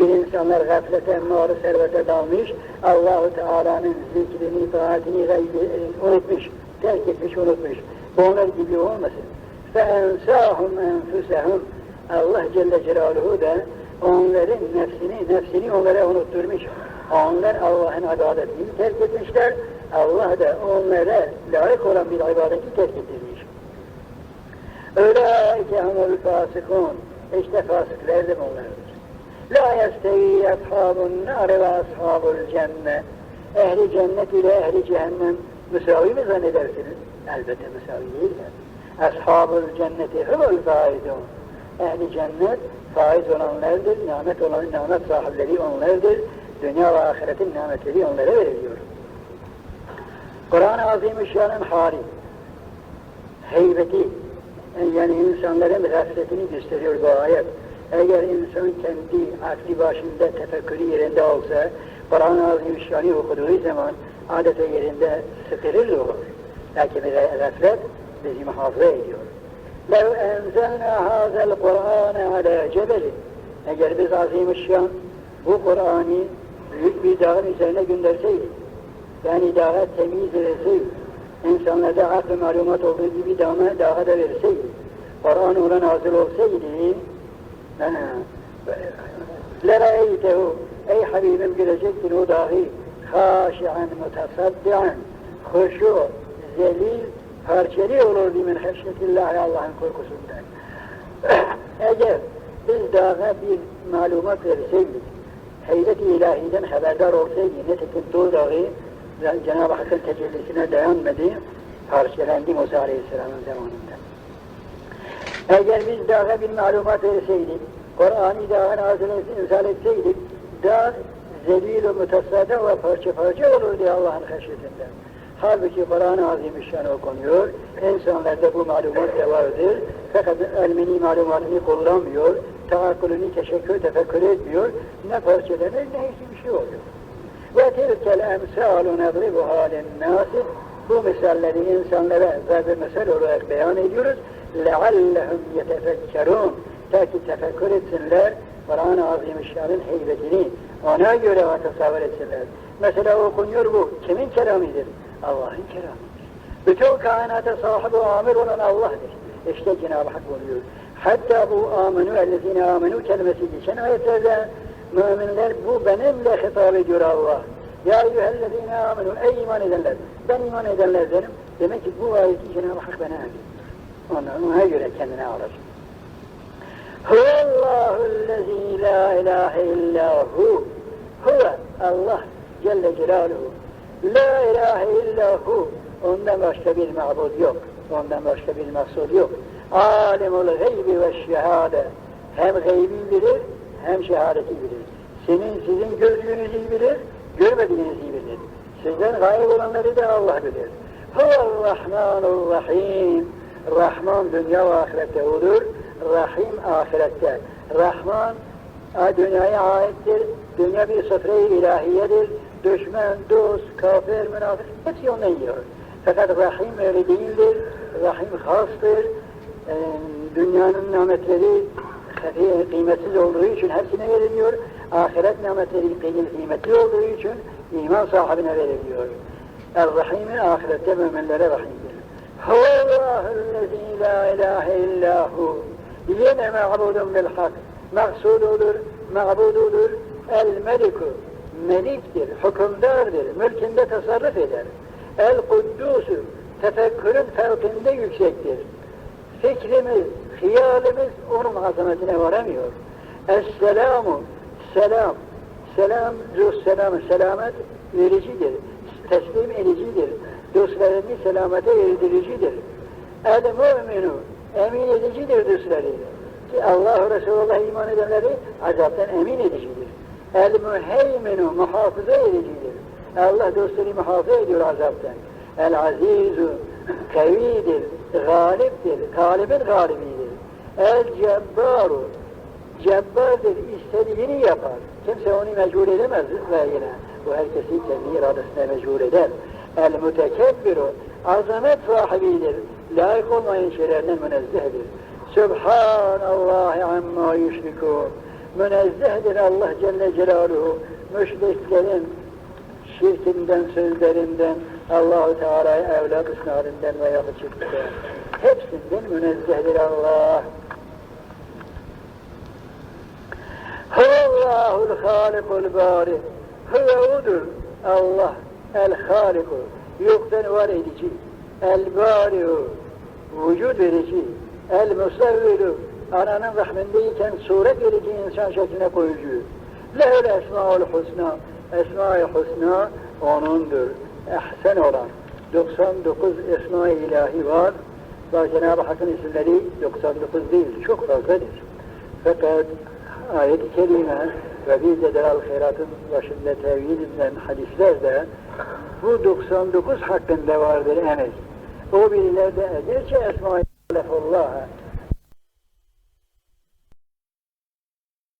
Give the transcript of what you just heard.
Bir insanlar gaflete, malı servete dalmış, Allahu Teala'nın zikrini, taatini gaybi, unutmuş, terk etmiş, unutmuş. Bu onlar gibi olmasın. فَاَنْسَاهُمْ اَنْفُسَهُمْ Allah Celle Celaluhu da onların nefsini, nefsini onlara unutturmuş. Onlar Allah'ın ibadetini terk etmişler. Allah da onlara layık olan bir ibadeti terk ettirmiş. Öyleyke humul fasıkun. İşte fasıklardır onlardır. La yestevi ashabun nar ve ashabul cennet. Ehli cennet ile ehli cehennem müsavi mi zannedersiniz? Elbette müsavi değiller. Ashabul cenneti humul faizun. Ehli cennet faiz olanlardır, nimet olan nimet sahipleri onlardır. Dünya ve ahiretin nimetleri onlara veriliyor. Kur'an-ı Azimüşşan'ın hali, heybeti, yani insanların gafletini gösteriyor bu ayet. Eğer insan kendi akli başında tefekkürü yerinde olsa, Kur'an-ı Azimüşşan'ı okuduğu zaman adeta yerinde sıkılır olur. Lakin gaflet bizi muhafaza ediyor. لَوْ اَنْزَلْنَا هَذَا الْقُرْآنَ عَلَى جَبَلٍ Eğer biz Azimüşşan bu Kur'an'ı büyük bir dağın üzerine gönderseydik, yani dağa temiz etseydik, insanlarda aklı malumat olduğu gibi dağa, dağa da verseydik, Kur'an ona nazil olsaydı, لَرَأَيْتَهُ Ey Habibim görecektin o dağı, خَاشِعًا مُتَصَدِّعًا Huşu, zelil, parçeli olurdu min haşyetillahi Allah'ın korkusundan. Eğer biz dağa bir malumat verseydik, heybet-i ilahiden haberdar olsaydı, nitekim Tuğ Dağı Cenab-ı Hakk'ın tecellisine dayanmadı, parçalendi Musa Aleyhisselam'ın zamanında. Eğer biz dağa bir malumat verseydik, Kur'an'ı dağa nazil inzal etseydik, dağ zelil-i mütesadda ve parça parça olurdu Allah'ın haşyetinden. Halbuki Kur'an-ı Azimüşşan okunuyor, insanlarda bu malumat da vardır, fakat elmini malumatını kullanmıyor, tahakkülünü teşekkür, tefekkür etmiyor, ne parçalanır ne hiçbir şey oluyor. Ve tilkel emsâlu nedribuhâ linnâsi, bu misalleri insanlara zarb mesel olarak beyan ediyoruz. لَعَلَّهُمْ يَتَفَكَّرُونَ Ta ki tefekkür etsinler, Kur'an-ı Azimüşşan'ın heybetini ona göre tasavvur etsinler. Mesela okunuyor bu, kimin keramidir? Allah'ın keramidir. Bütün kainata sahibi amir olan Allah'dır. İşte Cenab-ı Hak oluyor. Hatta bu amenu ellezine amenu kelimesi geçen ayetlerde müminler bu benimle hitap ediyor Allah. Ya eyyühellezine amenu ey iman edenler. Ben iman edenler derim. Demek ki bu ayeti Cenab-ı Hak bana alıyor. Ona, ona göre kendine alır. Huvallahüllezî la ilahe illa hu. Huve Allah Celle Celaluhu. La ilahe illa hu. Ondan başka bir mabud yok. Ondan başka bir maksud yok. Alimul gaybi ve şehade. Hem gaybi bilir, hem şehadeti bilir. Senin sizin gördüğünüzü bilir, görmediğinizi bilir. Sizden gayb olanları da Allah bilir. Huvarrahmanur rahim. Rahman dünya ve ahirette olur. Rahim ahirette. Rahman dünyaya aittir. Dünya bir sofre-i ilahiyedir. Düşman, dost, kafir, münafık hepsi ondan yiyor. Fakat Rahim öyle değildir. Rahim hastır. Ee, dünyanın nimetleri kıymetsiz olduğu için hepsine veriliyor. Ahiret nimetleri kıymetli olduğu için iman sahibine veriliyor. Er-Rahim'i ahirette müminlere rahimdir. Huvallahüllezî la ilahe illahu. Yine ma'budun bil hak. Maksududur, ma'bududur. El-Meliku. Meliktir, hükümdardır, mülkünde tasarruf eder. El-Kuddusu. Tefekkürün fevkinde yüksektir. Fikrimiz, hiyalimiz onun azametine varamıyor. Es-selamu, selam. Selam, ruh selamı, selamet vericidir. Teslim edicidir. Dostlarını selamete erdiricidir. El-müminu, emin edicidir dostları. Ki Allah Resulullah iman edenleri azaptan emin edicidir. El-müheyminu, muhafaza edicidir. Allah dostları muhafaza ediyor azaptan. El-azizu, kavidir, galiptir, galibin galibidir. El-cebbaru, cebbardır, istediğini yapar. Kimse onu mecbur edemez ve yine bu herkesi kendi iradesine mecbur eder. El-mütekebbiru, azamet sahibidir, layık olmayan şeylerden münezzehdir. Subhanallahi amma yüşrikûn. Münezzehdir Allah Celle Celaluhu. Müşriklerin şirkinden, sözlerinden, Allahu Teala'ya evlat isnadinden veya çıktı. Hepsinden münezzehdir Allah. Huvallahul halikul bari. Huve odur. Allah el haliku. Yoktan var edici. El bariu. Vücud verici. El musavviru. Ananın rahmindeyken suret verici insan şekline koyucu. Lehül esmaul husna. Esma-i husna onundur. Ehsen olan. 99 esma-i ilahi var. Ve Cenab-ı Hakk'ın isimleri 99 değil, çok fazladır. Fakat ayet-i kerime ve bir de Delal Hayrat'ın başında tevhid edilen hadislerde bu 99 hakkında vardır emek. O birilerde edirse esma-i